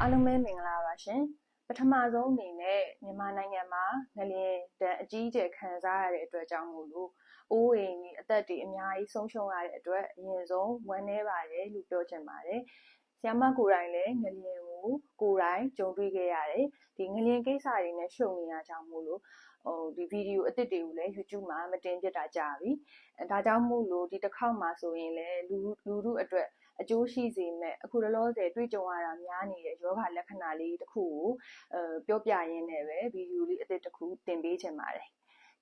အားလုံးပဲမင်္ဂလာပါရှင်ပထမဆုံးအနေနဲ့မြန်မာနိုင်ငံမှာငလျင်တန်အကြီးအကျယ်ခံစားရတဲ့အတွက်ကြောင့်မို့လို့အိုးအိမ်ကြီးအသက်တွေအများကြီးဆုံးရှုံးရတဲ့အတွက်အရင်ဆုံးဝမ်းနည်းပါတယ်လို့ပြောချင်ပါတယ်ဆ iam မကိုယ်တိုင်လည်းငလျင်ကိုကိုယ်တိုင်ကြုံတွေ့ခဲ့ရတယ်ဒီငလျင်ကိစ္စတွေနဲ့ရှုံနေရကြောင်းမို့လို့ဟိုဒီဗီဒီယိုအသစ်တွေကိုလည်း YouTube မှာမတင်ပြတာကြာပြီအဲဒါကြောင့်မို့လို့ဒီတစ်ခေါက်မှာဆိုရင်လည်းလူလူတို့အတွက် အကျိုးရှိစေမဲ့အခုလောလောဆယ်တွေ့ကြုံရတာများနေတဲ့ယောဂလက္ခဏာလေးတစ်ခုကိုအဲပြောပြရင်းနဲ့ပဲဗီဒီယိုလေးအသစ်တစ်ခုတင်ပေးချင်ပါတယ်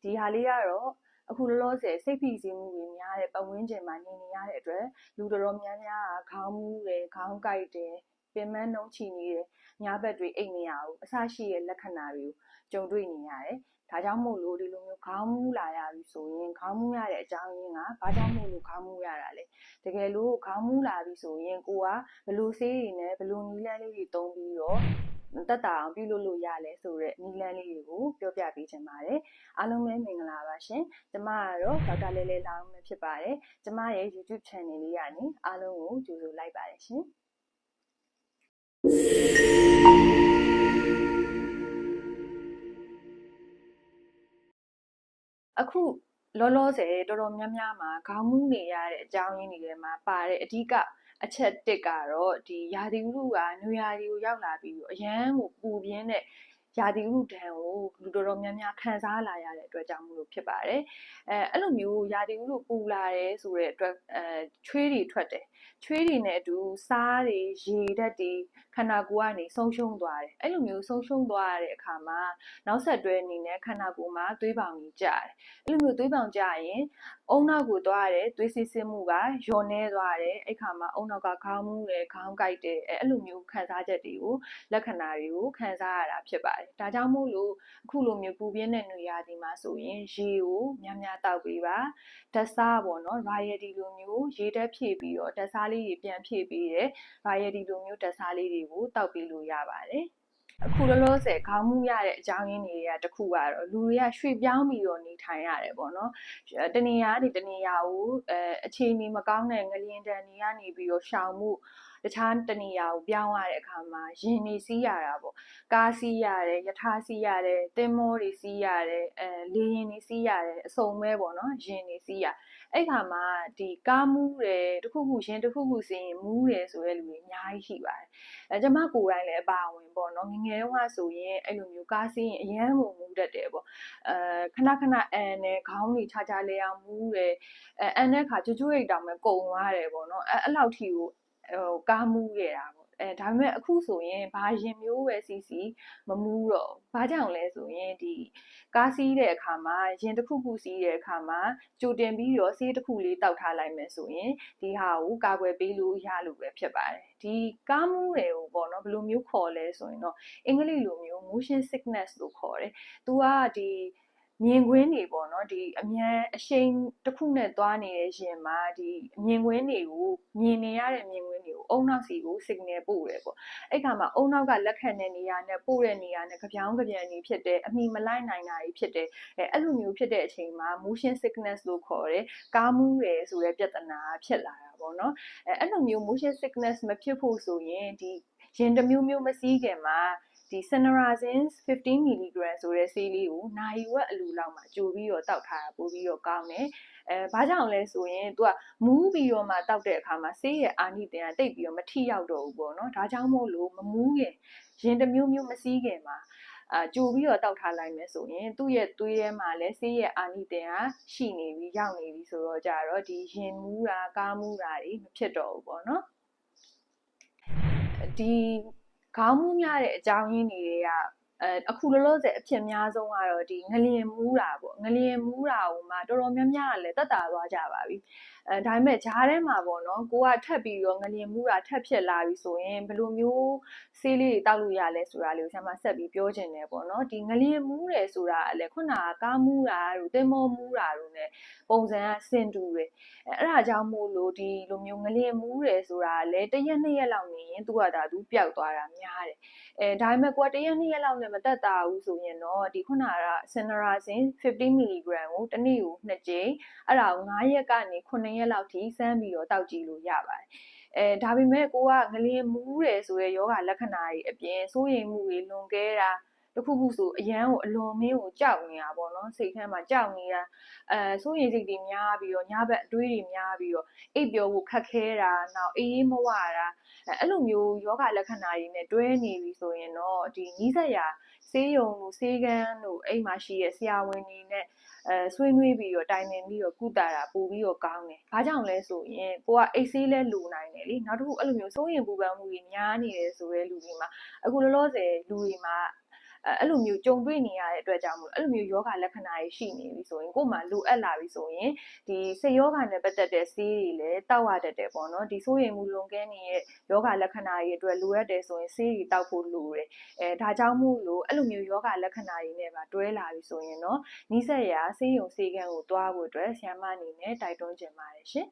ဒီဟာလေးကတော့အခုလောလောဆယ်စိတ်ဖိစီးမှုတွေများတဲ့ပတ်ဝန်းကျင်မှာနေနေရတဲ့အတွက်လူတော်တော်များများကခေါင်းမူးတယ်ခေါင်းကိုက်တယ်ပင်မနှုံးချီနေတယ်ညာဘက်တွေအိတ်နေရအောင်အဆရှိတဲ့လက္ခဏာတွေကိုကြုံတွေ့နေရတယ် ဒါကြောင့်မို့လို့ဒီလိုမျိုးခေါင်းမူးလာရပြီဆိုရင်ခေါင်းမူးရတဲ့အကြောင်းရင်းကဘာကြောင့်မို့လို့ခေါင်းမူးရတာလဲတကယ်လို့ခေါင်းမူးလာပြီဆိုရင်ကိုကဘလို့ဆေးတွေနဲ့ဘလို့နီးလန်းလေးတွေတုံးပြီးတော့တက်တာအောင်ပြုလုပ်လို့ရလဲဆိုတော့နီလန်းလေးတွေကိုပြောပြပေးချင်ပါတယ်အားလုံးပဲမင်္ဂလာပါရှင်ကျမကတော့ဒေါက်တာလဲလဲလောင်းပဲဖြစ်ပါတယ်ကျမရဲ့ YouTube channel လေးကနေအားလုံးကိုကြိုဆိုလိုက်ပါတယ်ရှင် အခုလောလောဆယ်တော်တော်များများမှာခေါင်းမူးနေရတဲ့အကြောင်းရင်းတွေထဲမှာပါတဲ့အဓိကအချက်တစ်ကတော့ဒီရာသီဥတုကနွေရာသီကိုရောက်လာပြီးအရန်ကိုပူပြင်းတဲ့ရာသီဥတုဒဏ်ကိုလူတော်တော်များများခံစားလာရတဲ့အတွက်ကြောင့်မလို့ဖြစ်ပါတယ်အဲအဲ့လိုမျိုးရာသီဥတုပူလာတယ်ဆိုတဲ့အတွက်အဲချွေးတွေထွက်တယ်ချွေးတွေနဲ့အတူစားတွေရေဓာတ်တွေခန္ဓာကိုယ်ကနေဆုံးရှုံးသွားတယ်အဲ့လိုမျိုးဆုံးရှုံးသွားရတဲ့အခါမှာနောက်ဆက်တွဲအနေနဲ့ခန္ဓာကိုယ်မှာသွေးပေါင်ကြီးကျတယ်အဲ့လိုမျိုးသွေးပေါင်ကျရင်အုံနောက်ကိုသွားရတယ်သွေးစစ်စစ်မှုကလျော်နေသွားတယ်အဲ့ခါမှာအုံနောက်ကခေါင်းမူးတယ်ခေါင်းကိုက်တယ်အဲ့လိုမျိုးခံစားချက်တွေကိုလက္ခဏာတွေကိုခံစားရတာဖြစ်ပါတယ်ဒါကြောင့်မို့လို့အခုလိုမျိုးပူပြင်းတဲ့နေရာဒီမှာဆိုရင်ရေကိုများများတောက်ပေးပါဓာတ်စားပေါ့နော် variety လိုမျိုးရေဓာတ်ဖြည့်ပြီးတော့ဓာတ်စားလေးတွေပြန်ဖြည့်ပြီးတယ် variety လိုမျိုးဓာတ်စားလေးတွေကိုတောက်ပေးလို့ရပါတယ်အခုလောလောဆယ်ခေါင်းမှုရတဲ့အကြောင်းရင်းတွေကတခုကတော့လူတွေကရွှေ့ပြောင်းပြီးတော့နေထိုင်ရတယ်ပေါ့နော်တနေရာနေတနေရာကိုအဲအခြေအနေမကောင်းတဲ့ငလျင်တန်တွေကနေပြီးတော့ရှောင်မှုတခြားတနေရာကိုပြောင်းရတဲ့အခါမှာရင်နေစီးရတာပေါ့ကားစီးရတယ်ယထာစီးရတယ်သင်္ဘောတွေစီးရတယ်အဲလေရင်တွေစီးရတယ်အစုံပဲပေါ့နော်ရင်တွေစီးရ အဲ့ခါမှာဒီကားမူးတယ်တခုခုရင်တခုခုစီးရင်မူးတယ်ဆိုတဲ့လူတွေအများကြီးရှိပါတယ်အဲကျမကိုယ်တိုင်လည်းအပါဝင်ပေါ့နော်ငငယ်တုန်းကဆိုရင်အဲ့လိုမျိုးကားစီးရင်အရန်ကိုမူးတတ်တယ်ပေါ့အဲခဏခဏအန်နဲ့ခေါင်းတွေခြားခြားလဲအောင်မူးတယ်အဲအန်တဲ့ခါကျွတ်ကျွတ်ရိတ်တောင်ပဲကုံသွားတယ်ပေါ့နော်အဲအဲ့လောက်ထိကိုဟိုကားမူးခဲ့တာပေါ့ အဲဒါပေမဲ့အခုဆိုရင်ဘာရင်မျိုးပဲစီစီမမူးတော့ဘာကြောင့်လဲဆိုရင်ဒီကားစီးတဲ့အခါမှာရင်တစ်ခုခုစီးတဲ့အခါမှာကြိုတင်ပြီးတော့ဆေးတစ်ခုလေးတောက်ထားလိုက်မယ်ဆိုရင်ဒီဟာကိုကာကွယ်ပေးလို့ရလို့ပဲဖြစ်ပါတယ်ဒီကားမူးတွေကိုပေါ့နော်ဘယ်လိုမျိုးခေါ်လဲဆိုရင်တော့အင်္ဂလိပ်လိုမျိုး motion sickness လို့ခေါ်တယ်သူကဒီ မြင်ကွင်းတွေပေါ့နော်ဒီအမြန်အရှိန်တစ်ခုနဲ့သွားနေတဲ့ရင်မှာဒီမြင်ကွင်းတွေကိုမြင်နေရတဲ့မြင်ကွင်းတွေကိုအုံနောက်စီကို signal ပို့တယ်ပေါ့အဲ့ခါမှာအုံနောက်ကလက်ခံတဲ့နေရာနဲ့ပို့တဲ့နေရာနဲ့ကြပြောင်းကြပြန်နေဖြစ်တယ်အမိမလိုက်နိုင်တာကြီးဖြစ်တယ်အဲအဲ့လိုမျိုးဖြစ်တဲ့အချိန်မှာ motion sickness လို့ခေါ်တယ်ကားမူးတယ်ဆိုတဲ့ပြဿနာဖြစ်လာတာပေါ့နော်အဲအဲ့လိုမျိုး motion sickness မဖြစ်ဖို့ဆိုရင်ဒီရင်တစ်မျိုးမျိုးမစည်းခင်မှာ ဒီ Cenerazine 15 mg ဆိုတဲ့ဆေးလေးကိုနိုင်ဝက်အလူလောက်မှာကြိုပြီးတော့တောက်ထားတာပို့ပြီးတော့ကောင်းတယ်အဲဘာကြောင့်လဲဆိုရင် तू ကမူးပြီးတော့မှတောက်တဲ့အခါမှာဆေးရဲ့အာနိသင်ကတိတ်ပြီးတော့မထိရောက်တော့ဘူးပေါ့နော်ဒါကြောင့်မို့လို့မမူးခင်ရင်တစ်မျိုးမျိုးမစည်းခင်မှာအာကြိုပြီးတော့တောက်ထားလိုက်မယ်ဆိုရင်သူ့ရဲ့သွေးထဲမှာလည်းဆေးရဲ့အာနိသင်ကရှိနေပြီရောက်နေပြီဆိုတော့ကြတော့ဒီရင်မူးတာကားမူးတာတွေမဖြစ်တော့ဘူးပေါ့နော်ဒီ ခေါင်းမူးများတဲ့အကြောင်းရင်းတွေက အဲအခုလောလောဆယ်အဖြစ်များဆုံးကတော့ဒီငလျင်မူးတာပေါ့ငလျင်မူးတာဟိုမှာတော်တော်များများကလည်းတက်တာသွားကြပါပြီအဲဒါပေမဲ့ဂျားထဲမှာပေါ့နော်ကိုကထပ်ပြီးတော့ငလျင်မူးတာထပ်ဖြစ်လာပြီဆိုရင်ဘယ်လိုမျိုးဆေးလေးတွေတောက်လို့ရလဲဆိုတာလေးကိုဆရာမဆက်ပြီးပြောချင်တယ်ပေါ့နော်ဒီငလျင်မူးတယ်ဆိုတာကလည်းခုနကကားမူးတာတို့တင်မောမူးတာတို့ ਨੇ ပုံစံကစင်တူတယ်အဲအဲ့ဒါကြောင့်မို့လို့ဒီလိုမျိုးငလျင်မူးတယ်ဆိုတာကလည်းတစ်ရက်နှစ်ရက်လောက်နေရင်သူကဒါသူပျောက်သွားတာများတယ် အဲဒါပေမဲ့ကိုကတစ်ရက်နှစ်ရက်လောက်နဲ့မတက်တာဘူးဆိုရင်တော့ဒီခုနက Cenerazine 50 mg ကိုတစ်နေ့ကို2ကြိမ်အဲ့ဒါကို9ရက်ကနေ9ရက်လောက်ထိစမ်းပြီးတော့တောက်ကြည့်လို့ရပါတယ်အဲဒါပေမဲ့ကိုကငလင်မူးတယ်ဆိုတဲ့ယောဂလက္ခဏာတွေအပြင်စိုးရိမ်မှုတွေလွန်ကဲတာတခုခုဆိုအရန်ကိုအလွန်မင်းကိုကြောက်နေတာပေါ့နော်စိတ်ထဲမှာကြောက်နေတာအဲစိုးရိမ်စိတ်တွေများပြီးတော့ညဘက်အတွေးတွေများပြီးတော့အိပ်ပျော်ဖို့ခက်ခဲတာနောက်အေးမဝတာ အဲ့လိုမျိုးယောဂလက္ခဏာတွေနဲ့တွဲနေပြီဆိုရင်တော့ဒီနီးစက်ရာဆေးရုံတို့ဆေးကန်းတို့အိမ်မှာရှိတဲ့ဆရာဝန်တွေနဲ့အဲဆွေးနွေးပြီးတော့တိုင်ပင်ပြီးတော့ကုသတာပို့ပြီးတော့ကောင်းတယ်။ဘာကြောင့်လဲဆိုရင်ကိုကအိတ်ဆေးလဲလူနိုင်တယ်လीနောက်တစ်ခုအဲ့လိုမျိုးစိုးရင်ပူပန်မှုတွေများနေတယ်ဆိုတဲ့လူတွေမှာအခုလောလောဆယ်လူတွေမှာ အဲ့လိုမျိုးကြုံတွေ့နေရတဲ့အတွက်ကြောင့်မို့အဲ့လိုမျိုးယောဂလက္ခဏာတွေရှိနေပြီဆိုရင်ကိုယ်မှလိုအပ်လာပြီဆိုရင်ဒီစိတ်ယောဂနဲ့ပတ်သက်တဲ့ဆေးတွေလည်းတောက်ရတတ်တယ်ပေါ့နော်ဒီဆိုရင်မူလွန်ကဲနေတဲ့ယောဂလက္ခဏာတွေအတွက်လိုအပ်တယ်ဆိုရင်ဆေးတွေတောက်ဖို့လိုတယ်အဲဒါကြောင့်မို့လို့အဲ့လိုမျိုးယောဂလက္ခဏာတွေနဲ့ပါတွဲလာပြီဆိုရင်တော့နီးစက်ရာဆေးရုံဆေးကန်းကိုသွားဖို့အတွက်ဆရာမအနေနဲ့တိုက်တွန်းချင်ပါတယ်ရှင်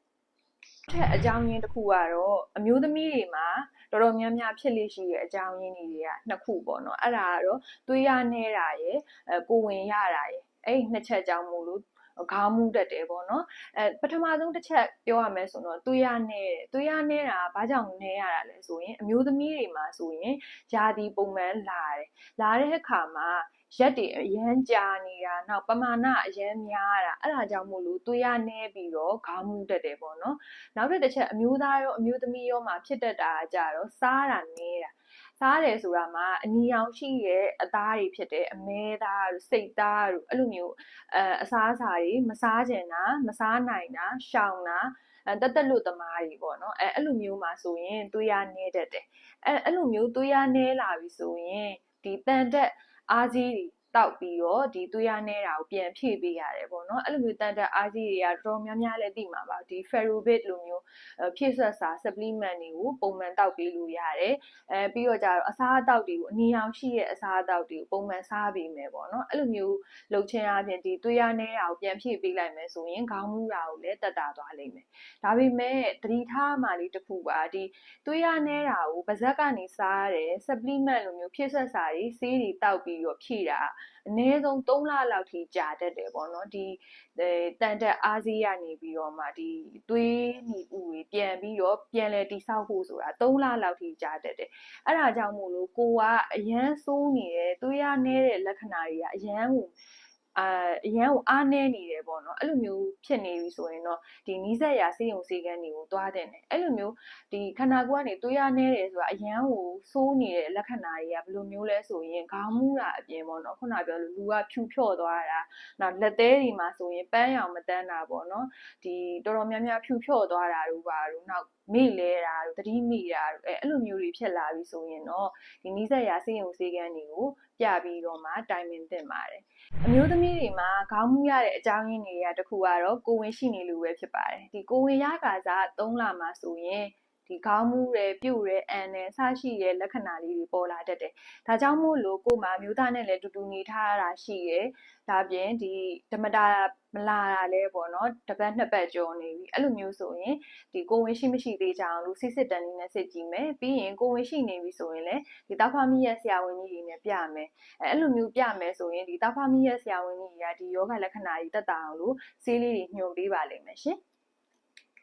ထက်အကြောင်းရင်းတစ်ခုကတော့အမျိုးသမီးတွေမှာ တော်တော်များများဖြစ်လိရှိတဲ့အကြောင်းရင်းတွေကနှစ်ခုပေါ့နော်အဲ့ဒါကတော့သွေးရနေတာရယ်အဲကိုဝင်ရတာရယ်အဲ့ဒီနှစ်ချက်ကြောင့်မို့လို့ခေါင်းမူးတတ်တယ်ပေါ့နော်အဲပထမဆုံးတစ်ချက်ပြောရမယ်ဆိုတော့သွေးရနေတယ်သွေးရနေတာဘာကြောင့်နေရတာလဲဆိုရင်အမျိုးသမီးတွေမှာဆိုရင်ယာဒီပုံမှန်လာတယ်လာတဲ့အခါမှာ ရက်တွေအရန်ကြာနေတာနောက်ပမာဏအရန်များတာအဲ့ဒါကြောင့်မို့လို့သွေးရနေပြီးတော့ခေါင်းမူးတတ်တယ်ပေါ့နော်နောက်တစ်တစ်ချက်အမျိုးသားရောအမျိုးသမီးရောမှာဖြစ်တတ်တာကြတော့စားတာနေတာစားတယ်ဆိုတာမှာအနီရောင်ရှိရဲ့အသားတွေဖြစ်တဲ့အမဲသားတို့စိတ်သားတို့အဲ့လိုမျိုးအဲအစားအစာတွေမစားကြင်တာမစားနိုင်တာရှောင်တာအဲတက်တက်လို့သမားတွေပေါ့နော်အဲအဲ့လိုမျိုးမှာဆိုရင်သွေးရနေတတ်တယ်အဲအဲ့လိုမျိုးသွေးရနေလာပြီဆိုရင်ဒီတန်တက် အားကြီး တွေတောက်ပြီးတော့ဒီသွေးရနေတာကိုပြန်ဖြည့်ပေးရတယ်ပေါ့နော်အဲ့လိုမျိုးတန်တက်အားကြီးတွေကတော်တော်များများလည်းသိမှာပါဒီ ferrobit လိုမျိုးဖြည့်ဆွတ်စာ supplement တွေကိုပုံမှန်တောက်ပေးလို့ရတယ်အဲပြီးတော့ကြတော့အစားအသောက်တွေကိုအနည်းအောင်ရှိတဲ့အစားအသောက်တွေကိုပုံမှန်စားပေးမယ်ပေါ့နော်အဲ့လိုမျိုးလုပ်ခြင်းအပြင်ဒီသွေးရနေတာကိုပြန်ဖြည့်ပေးလိုက်မယ်ဆိုရင်ခေါင်းမူတာကိုလည်းတက်တာသွားလိမ့်မယ်ဒါပေမဲ့တတိထားမှလေးတစ်ခုပါဒီသွေးရနေတာကိုပါဇက်ကနေစားရတယ် supplement လိုမျိုးဖြည့်ဆွတ်စာတွေဆေးတွေတောက်ပြီးတော့ဖြည့်တာအနည်းဆုံး3လလောက်ထိကြာတတ်တယ်ပေါ့နော်ဒီတန်တက်အားစီးရနေပြီးတော့မှဒီသွေးနီဥတွေပြန်ပြီးတော့ပြန်လဲတိဆောက်ဖို့ဆိုတာ3လလောက်ထိကြာတတ်တယ်အဲ့ဒါကြောင့်မို့လို့ကိုကအရန်စိုးနေတယ်သွေးရနေတဲ့လက္ခဏာတွေကအရန်ကို အာအရန်ကိုအားနေနေတယ်ပေါ့နော်အဲ့လိုမျိုးဖြစ်နေပြီဆိုရင်တော့ဒီနီးစက်ရာစေးုံစေးကန်းတွေကိုသွားတဲ့တယ်အဲ့လိုမျိုးဒီခန္ဓာကိုယ်ကနေသွေးရနေတယ်ဆိုတာအရန်ကိုစိုးနေတဲ့လက္ခဏာတွေကဘယ်လိုမျိုးလဲဆိုရင်ခေါင်းမူးတာအပြင်ပေါ့နော်ခုနပြောလို့လူကဖြူဖြော့သွားတာနောက်လက်သေးတွေမှာဆိုရင်ပန်းရောင်မတန်းတာပေါ့နော်ဒီတော်တော်များများဖြူဖြော့သွားတာတို့ပါတို့နောက်မေ့လဲတာတို့တတိမိတာတို့အဲအဲ့လိုမျိုးတွေဖြစ်လာပြီဆိုရင်တော့ဒီနီးစက်ရာစေးုံစေးကန်းတွေကို ပြပြီးတော့မှတိုင်ပင်သင့်ပါတယ်အမျိုးသမီးတွေမှာခေါင်းမူရတဲ့အကြောင်းရင်းတွေကတခုကတော့ကိုဝင်ရှိနေလို့ပဲဖြစ်ပါတယ်ဒီကိုဝင်ရကာစား3လမှာဆိုရင် ဒီခေါင်းမူရဲပြုတ်ရဲအန်နဲ့ဆရှိရဲလက္ခဏာလေးတွေပေါ်လာတတ်တယ်။ဒါကြောင့်မို့လို့ကို့မှာမျိုးသားနဲ့လည်းတူတူနေထားရတာရှိရဲ။ဒါပြင်ဒီဓမ္မတာမလာတာလဲပေါ့နော်တပတ်နှစ်ပတ်ကျော်နေပြီအဲ့လိုမျိုးဆိုရင်ဒီကိုဝင်ရှိမရှိသေးကြအောင်လို့စစ်စစ်တန်လေးနဲ့စစ်ကြည့်မယ်ပြီးရင်ကိုဝင်ရှိနေပြီဆိုရင်လည်းဒီတောက်ဖာမီရဲ့ဆရာဝန်ကြီးတွေနဲ့ပြမယ်အဲအဲ့လိုမျိုးပြမယ်ဆိုရင်ဒီတောက်ဖာမီရဲ့ဆရာဝန်ကြီးတွေကဒီယောဂလက္ခဏာကြီးတက်တာအောင်လို့ဆေးလေးတွေညွှန်ပေးပါလိမ့်မယ်ရှင်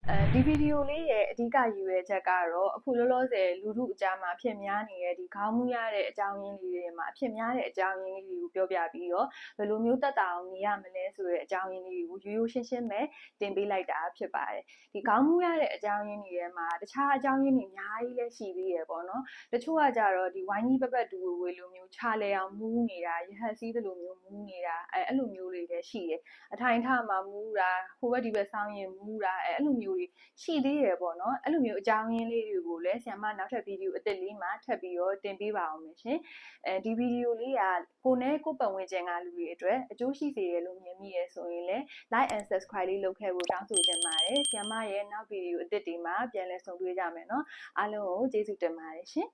အဲဒီဗီဒီယိုလေးရဲ့အဓိကရည်ရွယ်ချက်ကတော့အခုလောလောဆယ်လူထုအကြားမှာဖြစ်များနေတဲ့ဒီခေါင်းမူရတဲ့အကြောင်းရင်းလေးတွေမှာဖြစ်များတဲ့အကြောင်းရင်းလေးတွေကိုပြောပြပြီးတော့ဘယ်လိုမျိုးတက်တာအောင်နေရမလဲဆိုတဲ့အကြောင်းရင်းလေးတွေကိုရိုးရိုးရှင်းရှင်းပဲတင်ပေးလိုက်တာဖြစ်ပါတယ်ဒီခေါင်းမူရတဲ့အကြောင်းရင်းတွေထဲမှာတခြားအကြောင်းရင်းတွေအများကြီးလည်းရှိသေးရပေါ့နော်တချို့ကကြတော့ဒီဝိုင်းကြီးပပတ်ဒူဝေဝေလိုမျိုးခြာလေအောင်မူးနေတာရဟတ်စီးသလိုမျိုးမူးနေတာအဲအဲ့လိုမျိုးတွေလည်းရှိတယ်အထိုင်ထမှာမူးတာဟိုဘက်ဒီဘက်ဆောင်းရင်မူးတာအဲအဲ့လိုမျိုးတွေရှိသေးတယ်ပေါ့နော်အဲ့လိုမျိုးအကြောင်းရင်းလေးတွေကိုလည်းဆရာမနောက်ထပ်ဗီဒီယိုအသစ်လေးမှာထပ်ပြီးတော့တင်ပေးပါအောင်မယ်ရှင်အဲဒီဗီဒီယိုလေးကကိုနဲ့ကိုပတ်ဝန်းကျင်ကလူတွေအတွက်အကျိုးရှိစေရလို့မြင်မိရဆိုရင်လည်း like and subscribe လေးလုပ်ခဲ့ဖို့တောင်းဆိုချင်ပါတယ်ဆရာမရဲ့နောက်ဗီဒီယိုအသစ်တွေမှာပြန်လည်ဆုံတွေ့ကြမယ်နော်အားလုံးကိုကျေးဇူးတင်ပါတယ်ရှင်